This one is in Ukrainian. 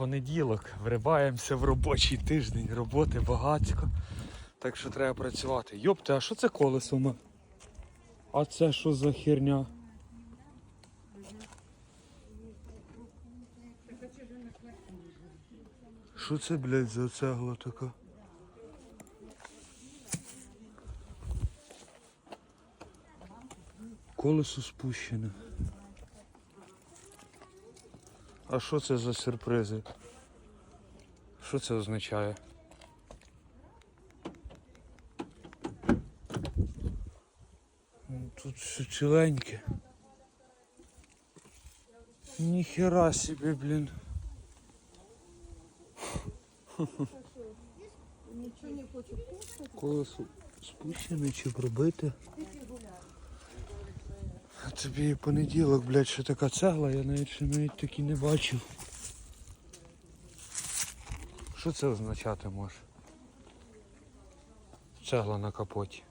понеділок. Вриваємося в робочий тиждень. Роботи багатько. Так що треба працювати. Йопте, а що це колесо? ма? А це що за херня? Що це, блядь, за цегла така? Колесо спущене. А що це за сюрпризи? Що це означає? Ну, Тут все ціленьке. Ніхера собі, блін. Нічого не хочу. Колесо спущене чи пробите? Тобі понеділок, блядь, що така цегла, я навіть ще навіть такі не бачив. Що це означати може? Цегла на капоті.